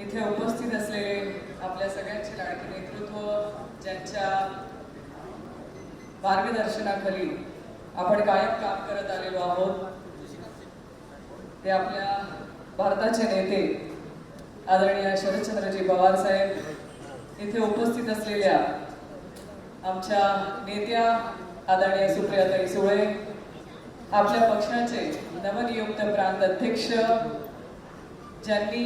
इथे उपस्थित असलेले आपल्या सगळ्यांचे लाडके नेतृत्व ज्यांच्या मार्गदर्शनाखाली आपण कायम काम करत आलेलो आहोत ते आपल्या भारताचे नेते आदरणीय शरदचंद्रजी पवार साहेब इथे उपस्थित असलेल्या आमच्या नेत्या आदरणीय सुप्रियाताई सुळे आपल्या पक्षाचे नवनियुक्त प्रांत अध्यक्ष ज्यांनी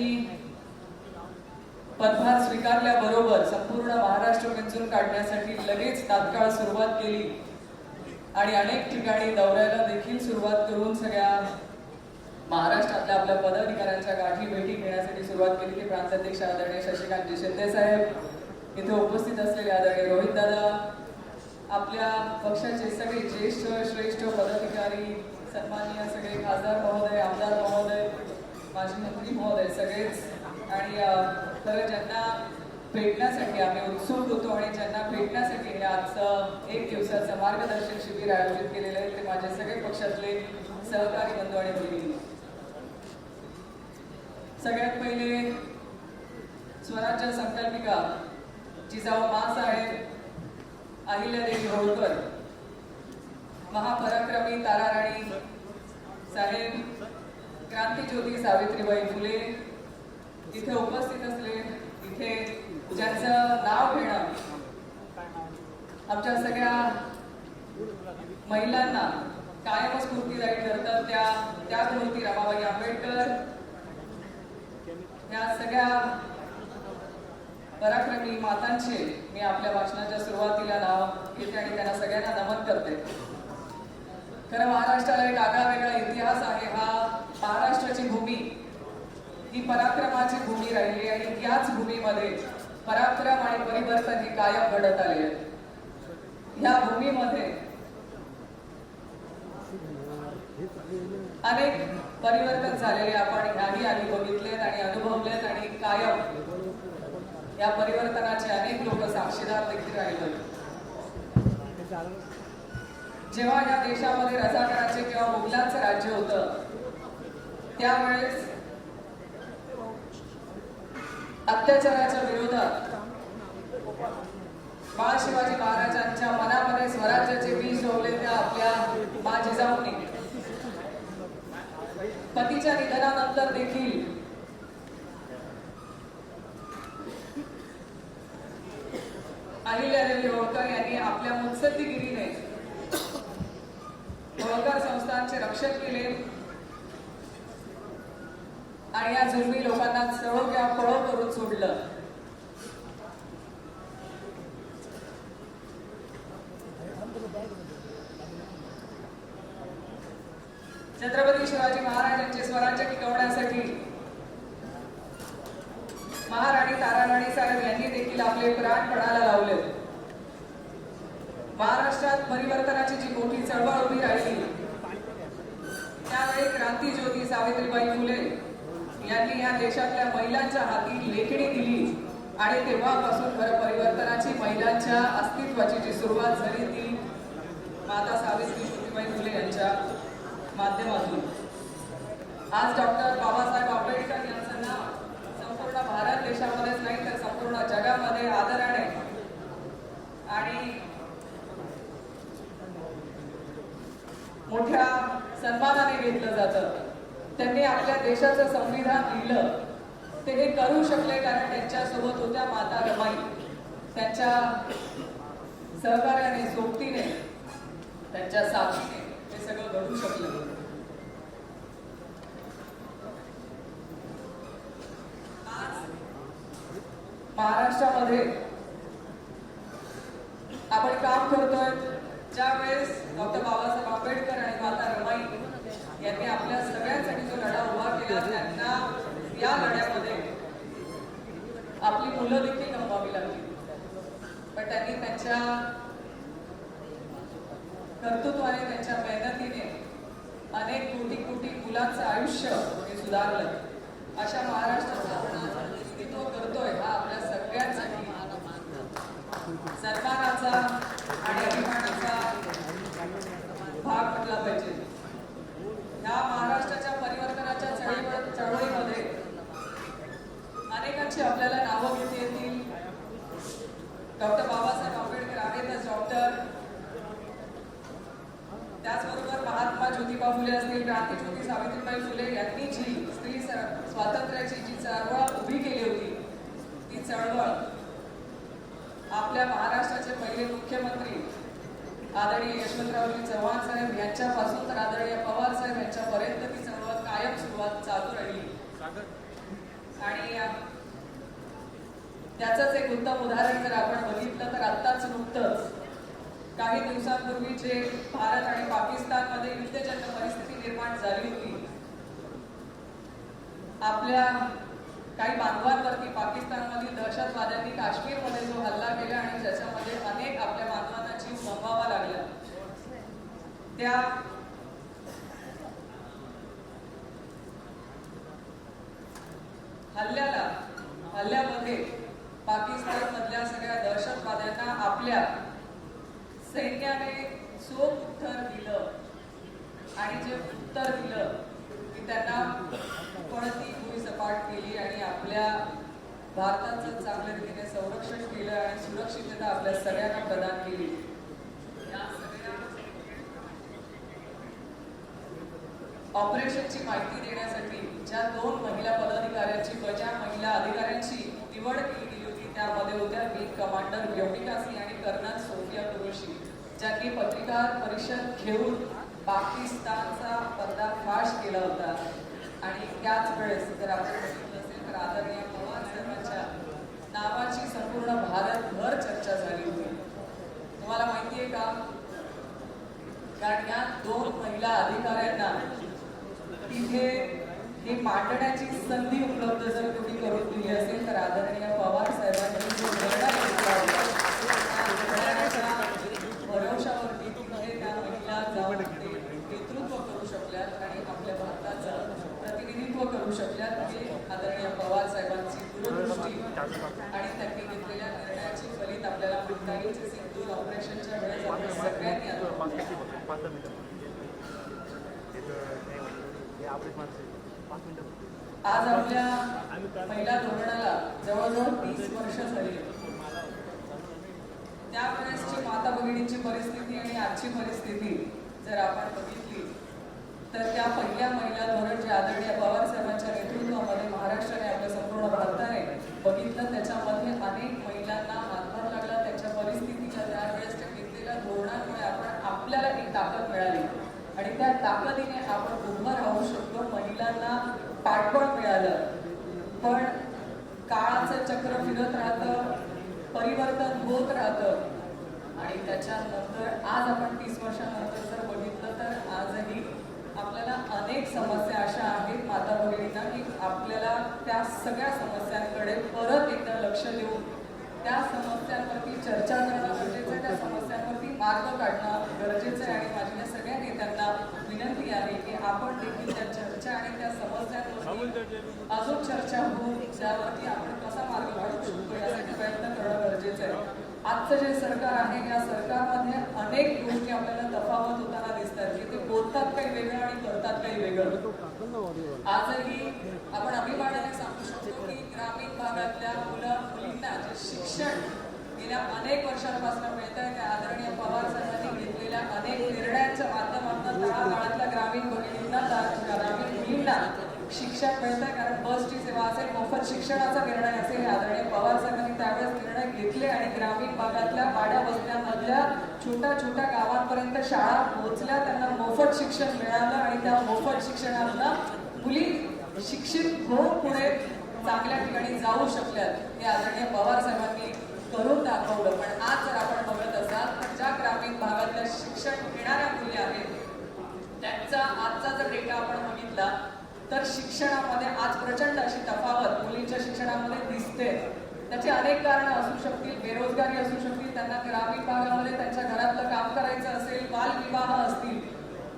पदभार स्वीकारल्याबरोबर संपूर्ण महाराष्ट्र वेचून काढण्यासाठी लगेच तात्काळ सुरुवात केली. आणि अनेक ठिकाणी दौऱ्याला देखील सुरुवात करून सगळ्या महाराष्ट्रातल्या आपल्या पदाधिकाऱ्यांच्या गाठी भेटी घेण्यासाठी सुरुवात केली ते प्रांताध्यक्ष आदरणीय शशिकांतजी शिंदे साहेब इथे उपस्थित असलेले आदरणीय रोहित दादा आपल्या पक्षाचे सगळे ज्येष्ठ श्रेष्ठ पदाधिकारी सन्माननीय सगळे खासदार महोदय आमदार महोदय माजी मंत्री महोदय सगळेच आणि खरं ज्यांना भेटण्यासाठी आम्ही उत्सुक होतो आणि ज्यांना भेटण्यासाठी हे आजचं एक दिवसाचं मार्गदर्शन शिबिर आयोजित केलेलं आहे ते माझे सगळे पक्षातले सहकारी बंधू आणि मुली. सगळ्यात पहिले स्वराज्य संकल्पिका जिजाऊ मासाहेब अहिल्यादेवी होळकर महापराक्रमी ताराराणी साहेब क्रांतीज्योती सावित्रीबाई फुले इथे उपस्थित असले इथे ज्यांचं नाव घेणं आमच्या सगळ्या महिलांना कायम स्फूर्तीदायी ठरतात त्या त्याचमूर्ती रमाबाई आंबेडकर या सगळ्या पराक्रमी मातांचे मी आपल्या भाषणाच्या सुरुवातीला नाव घेते आणि त्यांना सगळ्यांना नमन करते. खरं महाराष्ट्राला एक आगळा वेगळा इतिहास आहे. हा महाराष्ट्राची भूमी ही पराक्रमाची भूमी राहिली आणि याच भूमीमध्ये पराक्रम आणि परिवर्तन हे कायम घडत आले आहे. या भूमीमध्ये अनेक परिवर्तन झालेले आपण ह्याही आधी बघितलेत आणि अनुभवलेत आणि कायम या परिवर्तनाचे अनेक लोक साक्षीदार देखील राहिले जेव्हा या देशामध्ये रजाकाराचे किंवा मुघलांचं राज्य होतं त्यावेळेस अत्याचाराच्या विरोधात बाळ शिवाजी महाराजांच्या मनामध्ये स्वराज्याचे बीज रोवले त्या आपल्या मा पतीच्या निधनानंतर देखील अहिल्यादेवी होळकर यांनी आपल्या मुत्सद्दीगिरीने होळकर संस्थांचे रक्षण केले. आणि या जुलमी लोकांना चळो किंवा पळो करून सोडलं. छत्रपती शिवाजी महाराजांचे स्वराज्य टिकवण्यासाठी महाराणी ताराराणी साहेब यांनी देखील आपले प्राण पणाला लावले. महाराष्ट्रात परिवर्तनाची जी मोठी चळवळ उभी राहिली त्यावेळी क्रांती ज्योती सावित्रीबाई फुले यांनी या देशातल्या महिलांच्या हाती लेखणी दिली. आणि तेव्हापासून खरं परिवर्तनाची महिलांच्या अस्तित्वाची जी सुरुवात झाली ती माता सावित्री ज्योतिबाई फुले यांच्या माध्यमातून. आज डॉक्टर बाबासाहेब आंबेडकर यांचं नाव संपूर्ण भारत देशामध्येच नाही तर संपूर्ण जगामध्ये आदराने आणि मोठ्या सन्मानाने घेतलं जातं. त्यांनी आपल्या देशाचं संविधान लिहिलं. ते हे करू शकले कारण त्यांच्यासोबत होत्या माता रमाई. त्यांच्या सहकार्याने सोबतीने त्यांच्या साथीने हे सगळं घडू शकलं. आज महाराष्ट्रामध्ये आपण काम करतोय. ज्या वेळेस डॉक्टर बाबासाहेब आंबेडकर आणि माता रमाई यांनी आपल्या सगळ्यांसाठी जो लढा उभा त्यांना या लढ्यामध्ये आपली मुलं देखील गमवावी लागली. पण त्यांनी त्यांच्या कर्तृत्वाने त्यांच्या मेहनतीने अनेक कोटी कोटी मुलांचं आयुष्य हे सुधारलं. अशा महाराष्ट्राचा आपण तो करतोय हा आपल्या सगळ्यांसाठी. सन्मानाचा असे आपल्याला नावं घेत येतील. डॉक्टर बाबासाहेब आंबेडकर आहेतच डॉक्टर. त्याचबरोबर महात्मा ज्योतिबा फुले असतील क्रांतीज्योती सावित्रीबाई फुले यांनी जी स्त्री स्वातंत्र्याची जी चळवळ उभी केली होती ती चळवळ आपल्या महाराष्ट्राचे पहिले मुख्यमंत्री आदरणीय यशवंतरावजी चव्हाण साहेब यांच्यापासून तर आदरणीय पवार साहेब यांच्यापर्यंत ती चळवळ कायम सुरुवात चालू राहिली. आणि त्याचंच एक उत्तम उदाहरण जर आपण बघितलं तर आत्ताच नुकतंच काही दिवसांपूर्वी जे भारत आणि पाकिस्तानमध्ये युद्धजन्य परिस्थिती निर्माण झाली होती आपल्या काही बांधवांवरती पाकिस्तानमधील दहशतवाद्यांनी काश्मीरमध्ये जो हल्ला केला आणि ज्याच्यामध्ये अनेक आपल्या बांधवांना जीव गमवावा लागला त्या हल्ल्याला हल्ल्यामध्ये पाकिस्तान मधल्या सगळ्या दहशतवाद्यांना आपल्या सैन्याने चोख उत्तर दिलं. आणि जे उत्तर दिलं की त्यांना पळती भुईसपाट केली आणि आपल्या भारताचं चांगल्या रीतीने संरक्षण केलं आणि सुरक्षितता आपल्या सगळ्यांना प्रदान केली. ऑपरेशनची माहिती देण्यासाठी ज्या दोन महिला पदाधिकाऱ्यांची व ज्या महिला अधिकाऱ्यांची निवड केली त्यामध्ये होत्या विंग कमांडर व्योमिका सिंह आणि कर्नल सोफिया कुरुशी ज्यांनी पत्रकार परिषद घेऊन पाकिस्तानचा पर्दाफाश केला होता. आणि त्याच वेळेस जर आपण बघितलं असेल तर आदरणीय पवार साहेबांच्या नावाची संपूर्ण भारतभर चर्चा झाली होती. तुम्हाला माहिती आहे का? कारण या दोन महिला अधिकाऱ्यांना तिथे हे मांडण्याची संधी उपलब्ध जर तुम्ही करून दिली असेल तर आदरणीय पवार साहेबांनी जो निर्णय घेतला होता त्या निर्णयाच्या भरवशावरती तिथे त्या महिला जाऊन ते नेतृत्व करू शकल्यात आणि आपल्या भारताचं प्रतिनिधित्व करू शकल्यात हे आदरणीय पवार साहेबांची दूरदृष्टी आणि त्यांनी घेतलेल्या निर्णयाची फलित आपल्याला म्हणता येईल जे सिंधूर वेळेस आपण सगळ्यांनी अनुभवलं. आज आपल्या पहिल्या धोरणाला जवळजवळ तीस वर्ष झाली त्यावेळेसची माता भगिनींची परिस्थिती आणि आजची परिस्थिती जर आपण बघितली तर त्या पहिल्या महिला धोरण जे आदरणीय पवार साहेबांच्या नेतृत्वामध्ये महाराष्ट्राने आपल्या संपूर्ण भारताने बघितलं त्याच्यामध्ये अनेक महिलांना हातभार लागला त्यांच्या परिस्थितीच्या त्यावेळेस त्या घेतलेल्या धोरणामुळे आपण आपल्याला एक ताकद मिळाली. आणि त्या ताकदीने आपण उभं राहू शकतो महिलांना पाठबळ मिळालं. पण काळाचं चक्र फिरत राहतं परिवर्तन होत राहतं. आणि त्याच्यानंतर आज आपण तीस वर्षानंतर जर बघितलं तर आजही आपल्याला अनेक समस्या अशा आहेत माता भगिनींना की आपल्याला त्या सगळ्या समस्यांकडे परत एकदा लक्ष देऊन त्या समस्यांवरती चर्चा करणं गरजेचं आहे. त्या समस्यांवरती मार्ग काढणं गरजेचं आहे आणि माझी त्यांना विनंती आहे की आपण देखील त्या चर्चा आणि त्या समस्यांवरती अजून चर्चा होऊन त्यावरती आपण कसा मार्ग काढू शकतो यासाठी प्रयत्न करणं गरजेचं आहे. आजचं जे सरकार आहे या सरकारमध्ये अनेक गोष्टी आपल्याला तफावत होताना दिसतात की ते बोलतात काही वेगळं आणि करतात काही वेगळं. आजही आपण अभिमानाने सांगू शकतो की ग्रामीण भागातल्या मुलं मुलींना जे शिक्षण गेल्या अनेक वर्षांपासून मिळत आहे ते आदरणीय पवार साहेबांनी घेतलेल्या अनेक निर्णयांच्या माध्यमातून तळागाळातल्या ग्रामीण मिळतंय कारण बसची सेवा असेल मोफत शिक्षणाचा निर्णय असेल आदरणीय पवार साहेबांनी त्यावेळेस निर्णय घेतले आणि ग्रामीण भागातल्या वाड्या वस्त्यांमधल्या छोट्या छोट्या गावांपर्यंत शाळा पोहोचल्या त्यांना मोफत शिक्षण मिळालं आणि त्या मोफत शिक्षणातनं मुली शिक्षित होऊन पुढे चांगल्या ठिकाणी जाऊ शकल्यात हे आदरणीय पवार साहेबांनी करून दाखवलं. पण आज जर आपण बघत असाल तर ज्या ग्रामीण भागातल्या शिक्षण घेणाऱ्या मुली आहेत त्यांचा आजचा जर डेटा आपण बघितला तर शिक्षणामध्ये आज प्रचंड अशी तफावत मुलींच्या शिक्षणामध्ये दिसते. त्याची अनेक कारणं असू शकतील बेरोजगारी असू शकतील त्यांना ग्रामीण भागामध्ये त्यांच्या घरातलं काम करायचं असेल बालविवाह असतील.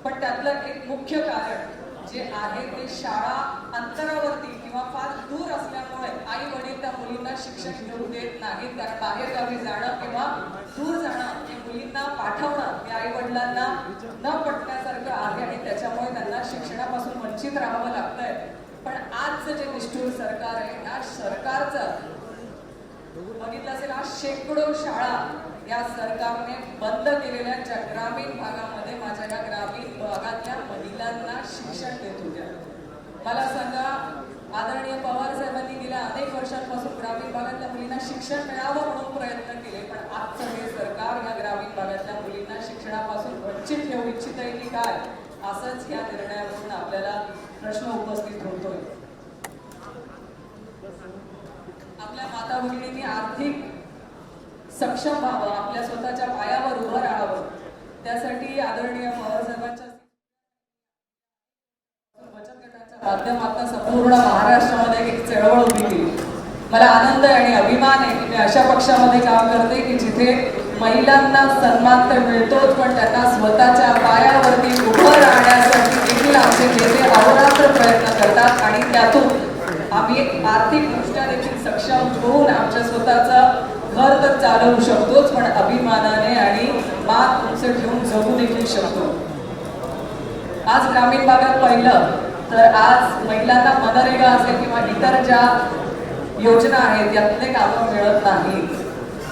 पण त्यातलं एक मुख्य कारण जे आहे ते शाळा अंतरावरती किंवा फार दूर असल्यामुळे आई वडील त्या मुलींना शिक्षण घेऊ देत नाहीत. कारण बाहेरगावी जाणं किंवा दूर जाणं हे मुलींना पाठवणं हे आई वडिलांना न पटण्यासारखं आहे आणि त्याच्यामुळे त्यांना शिक्षणापासून वंचित राहावं लागतंय. पण आजचं जे निष्ठूर सरकार आहे या सरकारचं बघितलं असेल आज शेकडो शाळा या सरकारने बंद केलेल्या ज्या ग्रामीण भागामध्ये माझ्या या ग्रामीण भागातल्या महिलांना शिक्षण देत होत्या. मला सांगा आदरणीय पवार साहेबांनी गेल्या अनेक वर्षांपासून ग्रामीण भागातल्या मुलींना शिक्षण मिळावं म्हणून प्रयत्न केले पण आजचं हे सरकार या ग्रामीण भागातल्या मुलींना शिक्षणापासून वंचित ठेवू इच्छित आहे की काय? असंच या निर्णयावरून आपल्याला प्रश्न उपस्थित होतोय. आपल्या माता भगिनींनी आर्थिक सक्षम व्हावं आपल्या स्वतःच्या पायावर उभं राहावं. त्यासाठी आदरणीय पवार बचत गटाच्या माध्यमातून संपूर्ण महाराष्ट्रामध्ये एक चळवळ उभी केली. मला आनंद आहे आणि अभिमान आहे की मी अशा पक्षामध्ये काम करते की जिथे महिलांना सन्मान तर मिळतोच पण त्यांना स्वतःच्या पायावरती उभं राहण्यासाठी देखील आमचे नेते अहोरात्र प्रयत्न करतात आणि त्यातून आम्ही आर्थिकदृष्ट्या देखील सक्षम होऊन आमच्या स्वतःचं घर तर चालवू शकतोच पण अभिमानाने आणि मान उंच ठेवून जगू देखील शकतो. आज ग्रामीण भागात पाहिलं तर आज महिलांना मनरेगा असेल किंवा इतर ज्या योजना आहेत यातले कामं मिळत नाही.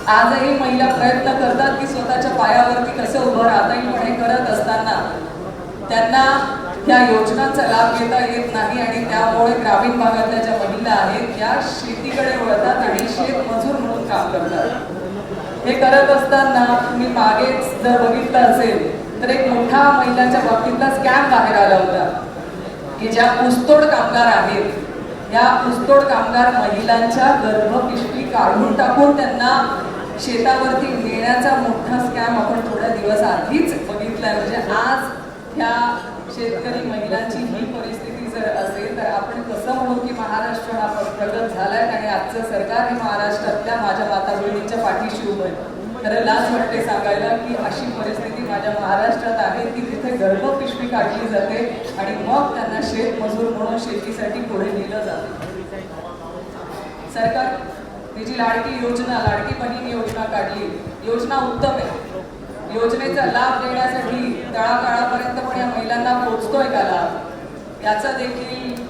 आजही महिला प्रयत्न करतात की स्वतःच्या पायावरती कसं उभं राहता येईल पण हे करत असताना त्यांना या योजनांचा लाभ घेता येत नाही आणि त्यामुळे ग्रामीण भागातल्या ज्या महिला आहेत त्या शेतीकडे वळतात आणि शेतमजूर काम करतात. हे करत असताना तुम्ही मागेच जर बघितलं असेल तर एक मोठा महिलांच्या बाबतीतला स्कॅम बाहेर आला होता. की ज्या ऊसतोड कामगार आहेत या ऊसतोड कामगार महिलांच्या गर्भपिशवी काढून टाकून त्यांना शेतावरती नेण्याचा मोठा स्कॅम आपण थोड्या दिवस आधीच बघितलाय म्हणजे आज ह्या शेतकरी महिलांची ही परिस्थिती जर असेल तर आपण कसं म्हणू की महाराष्ट्र हा प्रगत झालाय आणि आजचं सरकार हे महाराष्ट्रातल्या माझ्या माता बहिणींच्या पाठीशी उभं आहे. खरं लाच वाटते सांगायला की अशी परिस्थिती माझ्या महाराष्ट्रात आहे की तिथे गर्भ पिशवी काढली जाते आणि मग त्यांना शेतमजूर म्हणून शेतीसाठी पुढे नेलं जाते. सरकार ही जी लाडकी योजना लाडकी बहीण योजना काढली योजना उत्तम आहे. योजनेचा लाभ देण्यासाठी तळागाळापर्यंत पण या महिलांना पोहोचतोय का लाभ? याचा देखील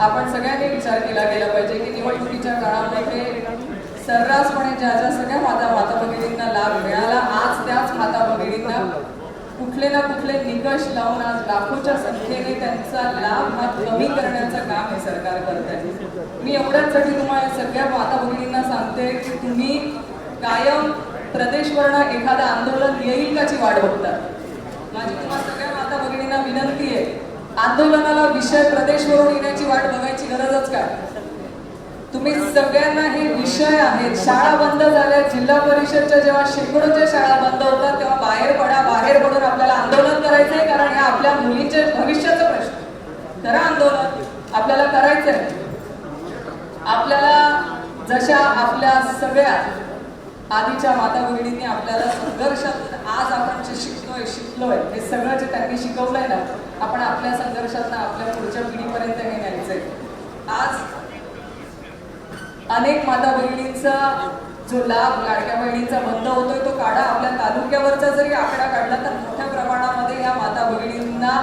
आपण सगळ्यांनी विचार केला गेला पाहिजे की निवडणुकीच्या काळामध्ये सर्रासपणे ज्या ज्या सगळ्या माता माता भगिनींना लाभ मिळाला आज त्याच माता भगिनींना कुठले ना कुठले निकष लावून आज लाखोच्या संख्येने त्यांचा लाभ हा कमी करण्याचं काम हे सरकार करत आहे. मी एवढ्याचसाठी तुम्हाला सगळ्या माता भगिनींना सांगते की तुम्ही कायम प्रदेशवरनं एखादं आंदोलन येईल काची वाट बघतात माझी तुम्हाला विनंती आहे. आंदोलनाला विषय प्रदेशवरून येण्याची वाट बघायची गरजच काय तुम्ही सगळ्यांना हे विषय आहेत. शाळा बंद झाल्या. जिल्हा परिषदच्या जेव्हा शेकडोच्या शाळा बंद होतात तेव्हा बाहेर पडा बाहेर पडून आपल्याला आंदोलन करायचंय कारण हे आपल्या मुलीचे भविष्याचा प्रश्न. तर आंदोलन आपल्याला करायचंय. आपल्याला जशा आपल्या सगळ्या आधीच्या माता भगिनींनी आपल्याला संघर्षातून आज आपण जे जे शिकलोय. हे सगळं जे त्यांनी शिकवलंय ना आपण आपल्या संघर्षातनं आपल्या पुढच्या पिढीपर्यंत हे न्यायचंय. आज अनेक माता बहिणींचा जो लाभ लाडक्या बहिणींचा बंद होतोय तो काढा. आपल्या तालुक्यावरचा जरी आकडा काढला तर मोठ्या प्रमाणामध्ये या माता बहिणींना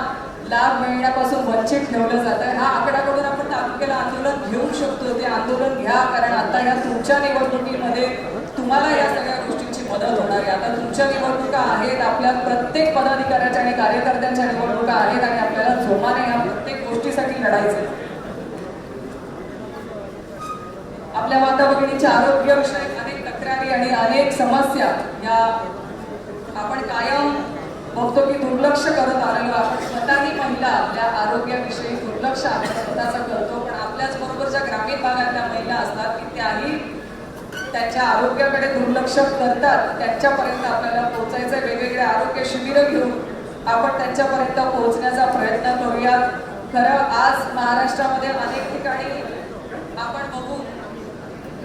लाभ मिळण्यापासून वंचित ठेवलं जात. आहे हा आकडाकडून आपण तालुक्याला आंदोलन घेऊ शकतो. ते आंदोलन घ्या. कारण आता या तुमच्या निवडणुकीमध्ये तुम्हाला या सगळ्या गोष्टी बदल होणार आहे. आता तुमच्या निवडणुका आहेत आपल्या प्रत्येक पदाधिकाऱ्याच्या आणि कार्यकर्त्यांच्या निवडणुका आहेत आणि आपल्याला जोमाने या प्रत्येक गोष्टीसाठी लढायचं आपल्या माता भगिनीच्या आरोग्यविषयक अनेक तक्रारी आणि अनेक समस्या या आपण कायम बघतो की दुर्लक्ष करत आलेलो आपण स्वतःही महिला आपल्या आरोग्याविषयी दुर्लक्ष आपण स्वतःचं करतो पण आपल्याच बरोबर ज्या ग्रामीण भागातल्या महिला असतात की त्याही त्यांच्या आरोग्याकडे दुर्लक्ष करतात त्यांच्यापर्यंत आपल्याला पोहोचायचं वेगवेगळे आरोग्य शिबिरं घेऊन आपण त्यांच्यापर्यंत पोहोचण्याचा प्रयत्न करूयात. खरं आज महाराष्ट्रामध्ये अनेक ठिकाणी आपण बघू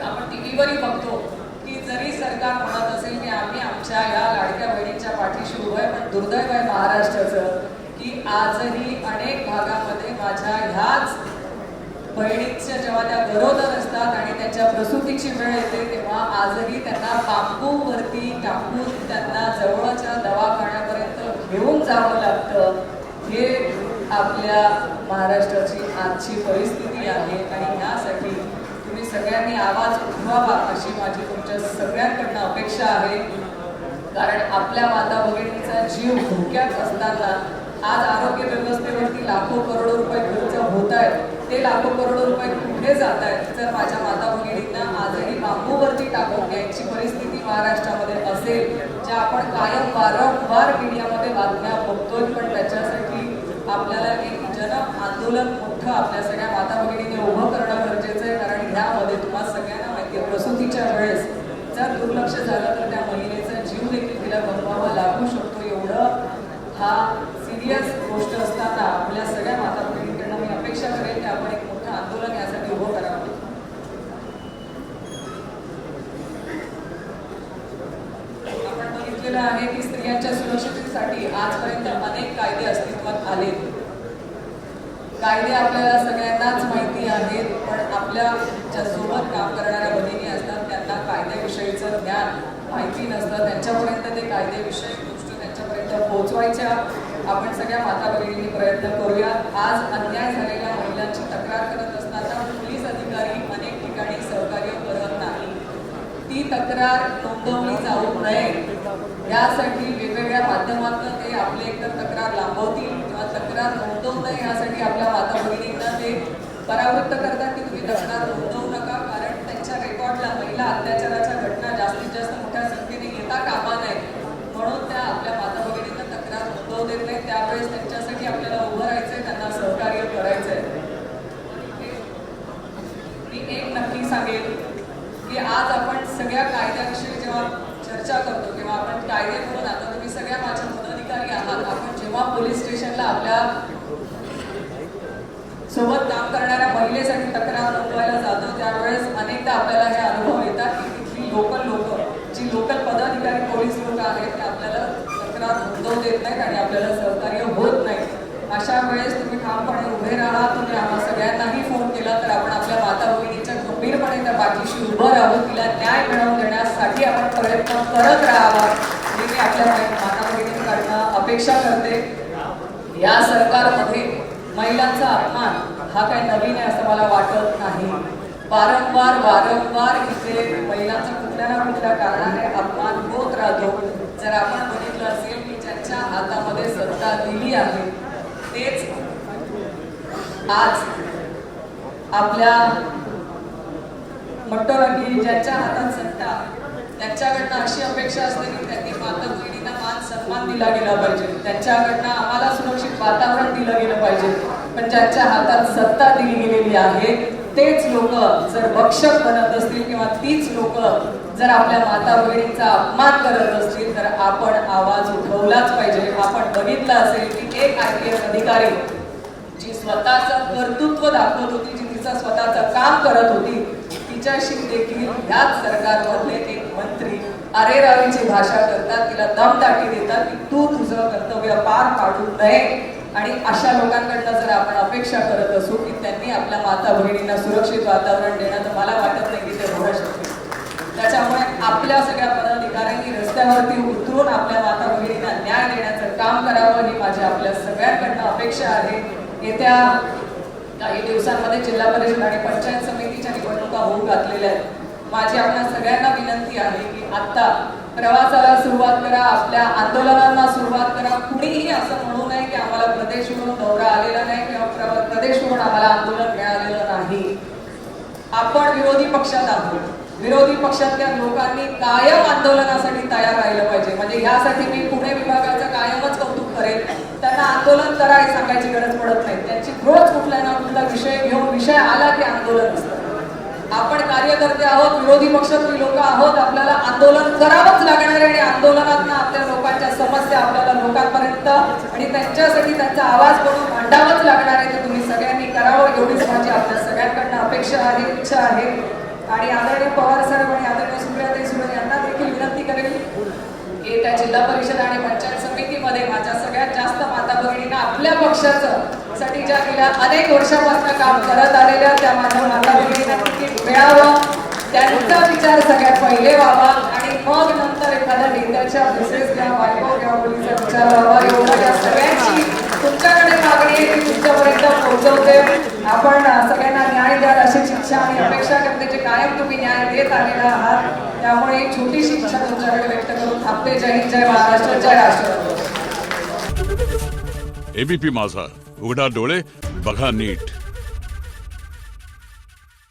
आपण टीव्हीवरही बघतो की जरी सरकार म्हणत असेल की आम्ही आमच्या या लाडक्या बहिणीच्या पाठीशी उभं आहे पण दुर्दैव आहे महाराष्ट्राचं की आजही अनेक भागामध्ये माझ्या ह्याच बहिणींच्या जेव्हा त्या गरोदर असतात आणि त्यांच्या प्रसूतीची वेळ येते तेव्हा आजही त्यांना बांबूवरती टाकून त्यांना जवळच्या दवाखान्यापर्यंत घेऊन जावं लागतं. हे आपल्या महाराष्ट्राची आजची परिस्थिती आहे आणि ह्यासाठी तुम्ही सगळ्यांनी आवाज उठवावा अशी माझी तुमच्या सगळ्यांकडनं अपेक्षा आहे. कारण आपल्या माता भगिनींचा जीव धोक्यात असताना आज आरोग्य व्यवस्थेवरती लाखो करोडो रुपये खर्च होत आहेत. ते लाखो करोडो रुपये कुठे जात आहेत? जर माझ्या माता भगिनींना आजही बांबूवरती टाकून द्यायची परिस्थिती महाराष्ट्रामध्ये असेल ज्या आपण कायम वारंवार मीडियामध्ये बातम्या बघतोय पण त्याच्यासाठी आपल्याला एक जन आंदोलन मोठं आपल्या सगळ्या माता भगिनीने उभं करणं गरजेचं आहे. कारण ह्यामध्ये तुम्हाला सगळ्यांना माहिती आहे प्रसूतीच्या वेळेस जर दुर्लक्ष झालं तर त्या महिलेचा जीव देखील तिला गमवावा लागू शकतो. एवढं हा सिरियस गोष्ट असताना आपल्या सगळ्या माता अपेक्षा करेल की आपण एक मोठं आंदोलन यासाठी उभं करावं आपण बघितलेलं आहे की स्त्रियांच्या सुरक्षिततेसाठी आजपर्यंत अनेक कायदे अस्तित्वात आले. कायदे आपल्याला सगळ्यांनाच माहिती आहेत पण आपल्या ज्या सोबत काम करणाऱ्या भगिनी असतात त्यांना कायद्याविषयीचं ज्ञान माहिती नसतं. त्यांच्यापर्यंत ते कायदेविषयक गोष्टी त्यांच्यापर्यंत पोहोचवायच्या आपण सगळ्या माता भगिनींनी प्रयत्न करूया. आज अन्याय झालेल्या महिलांची तक्रार करत असताना पोलीस अधिकारी अनेक ठिकाणी सहकार्य करत नाही. ती तक्रार नोंदवली जाऊ नये. यासाठी वेगवेगळ्या माध्यमातून ते आपले एकतर तक्रार लांबवतील किंवा तक्रार नोंदवू नये यासाठी आपल्या माता भगिनींना ते परावृत्त करतात की तुम्ही तक्रार नोंदवू नका कारण त्यांच्या रेकॉर्डला महिला अत्याचाराच्या घटना जास्तीत जास्त मोठ्या संख्येत येता कामा नये म्हणून त्या आपल्या माता भगिनींना तक्रार नोंदवू देत नाही त्यावेळेस त्यांच्यासाठी आपल्याला उभं राहायचंय त्यांना सहकार्य करायचंय मी एक नक्की सांगेल की आज आपण सगळ्या कायद्याविषयी जेव्हा चर्चा करतो किंवा आपण कायदे म्हणून आता तुम्ही सगळ्या माझ्या पदाधिकारी आहात. आपण जेव्हा पोलीस स्टेशनला आपल्यासोबत काम करणाऱ्या महिलेसाठी तक्रार नोंदवायला जातो त्यावेळेस अनेकदा आपल्याला हे अनुभव येतात की तिथली लोकल लोक जी लोकल पदाधिकारी पोलीस लोक आहेत ते आपल्याला तक्रार नोंदवू देत नाहीत आणि आपल्याला सहकार्य होत नाही अशा वेळेस तुम्ही ठामपणे उभे राहा तुम्ही आम्हाला सगळ्यांनाही फोन केला तर आपण आपल्या माता भगिनी पाठीशी उभं राहून तिला न्याय मिळवून देण्यासाठी आपण प्रयत्न करत राहावा. ही मी आपल्या माता भगिनींकडनं अपेक्षा करते. या सरकारमध्ये महिलांचा अपमान हा काही नवीन आहे असं मला वाटत नाही. वारंवार वारंवार इथे महिलांचा कुठल्या ना कुठल्या कारणाने अपमान होत राहतो. जर आपण बघितलं असेल की ज्यांच्या हातामध्ये सत्ता दिली आहे तेच आज आपल्या म्हणतो ज्यांच्या हातात सत्ता त्यांच्याकडनं अशी अपेक्षा असते की त्यांनी माता बहिणींना मान सन्मान दिला गेला पाहिजे. त्यांच्याकडनं आम्हाला सुरक्षित वातावरण दिलं गेलं पाहिजे. पण ज्यांच्या हातात सत्ता दिली गेलेली आहे तेच लोक जर भक्षक बनत असतील किंवा तीच लोक जर आपल्या माता बहिणींचा अपमान करत असतील तर आपण आवाज उठवलाच पाहिजे. आपण बघितलं असेल की एक आय पी एस अधिकारी जी स्वतःचं कर्तृत्व दाखवत होती जी तिचं स्वतःचं काम करत होती तिच्याशी देखील त्याच सरकारमधले एक मंत्री अरेरावीची भाषा करतात तिला दमदाटी देतात की तू तुझं कर्तव्य पार पाडू नये. आणि अशा लोकांकडनं जर आपण अपेक्षा करत असू की त्यांनी आपल्या माता बहिणींना सुरक्षित वातावरण देणं तर मला वाटत नाही की ते होणं शक्य. त्याच्यामुळे आपल्या सगळ्या पदाधिकाऱ्यांनी रस्त्यावरती उतरून आपल्या माता बहिणींना न्याय देण्याचं काम करावं ही माझी आपल्या सगळ्यांकडनं अपेक्षा आहे. येत्या काही दिवसांमध्ये जिल्हा परिषद आणि पंचायत समितीच्या निवडणुका होऊ घातलेल्या आहेत. माझी आपल्या सगळ्यांना विनंती आहे की आता प्रवासाला सुरुवात करा आपल्या आंदोलनांना सुरुवात करा. कुणीही असं म्हणू नये की आम्हाला प्रदेश म्हणून दौरा आलेला नाही किंवा प्रदेश म्हणून आम्हाला आंदोलन मिळालेलं नाही. आपण विरोधी पक्षात आहोत. विरोधी पक्षातल्या लोकांनी कायम आंदोलनासाठी तयार राहिलं पाहिजे. म्हणजे यासाठी मी पुणे विभागाचं कायमच कौतुक करेन. त्यांना आंदोलन करा हे सांगायची गरज पडत नाही. त्यांची रोज कुठला ना कुठला विषय घेऊन विषय आला की आंदोलन असतं. आपण कार्यकर्ते आहोत विरोधी पक्षातली लोक आहोत आपल्याला आंदोलन करावंच लागणार आहे आणि आंदोलनात आपल्या लोकांच्या समस्या आपल्याला लोकांपर्यंत आणि त्यांच्यासाठी त्यांचा आवाज करून मांडावाच लागणार आहे. ते तुम्ही सगळ्यांनी करावं एवढीच माझी आपल्या सगळ्यांकडनं अपेक्षा आहे इच्छा आहे. आणि आदरणीय पवार साहेब आणि आदरणीय सुप्रियाताई सुरे यांना देखील विनंती करेल येत्या जिल्हा परिषद आणि पंचायत समितीमध्ये माझ्या सगळ्यात जास्त माता भगिनींना आपल्या पक्षाचं साठी ज्या गेल्या अनेक वर्षापासून काम करत आलेल्या त्या माझ्या माता भगिनींना तिकीट मिळावं. त्यांचा विचार सगळ्यात पहिले व्हावा आणि मग नंतर एखाद्या नेत्याच्या मिसेस घ्या बायको घ्या मुलीचा विचार व्हावा. एवढं या सगळ्यांची तुमच्याकडे मागणी आहे ती तुमच्यापर्यंत पोहोचवते आपण सगळ्यांना न्याय द्याल अशी शिक्षा आणि अपेक्षा करते जे कायम तुम्ही न्याय देत आलेला आहात. त्यामुळे एक छोटीशी इच्छा तुमच्याकडे व्यक्त करून थांबते जय हिंद जय महाराष्ट्र जय राष्ट्र एबीपी माझा. उघडा डोळे बघा नीट.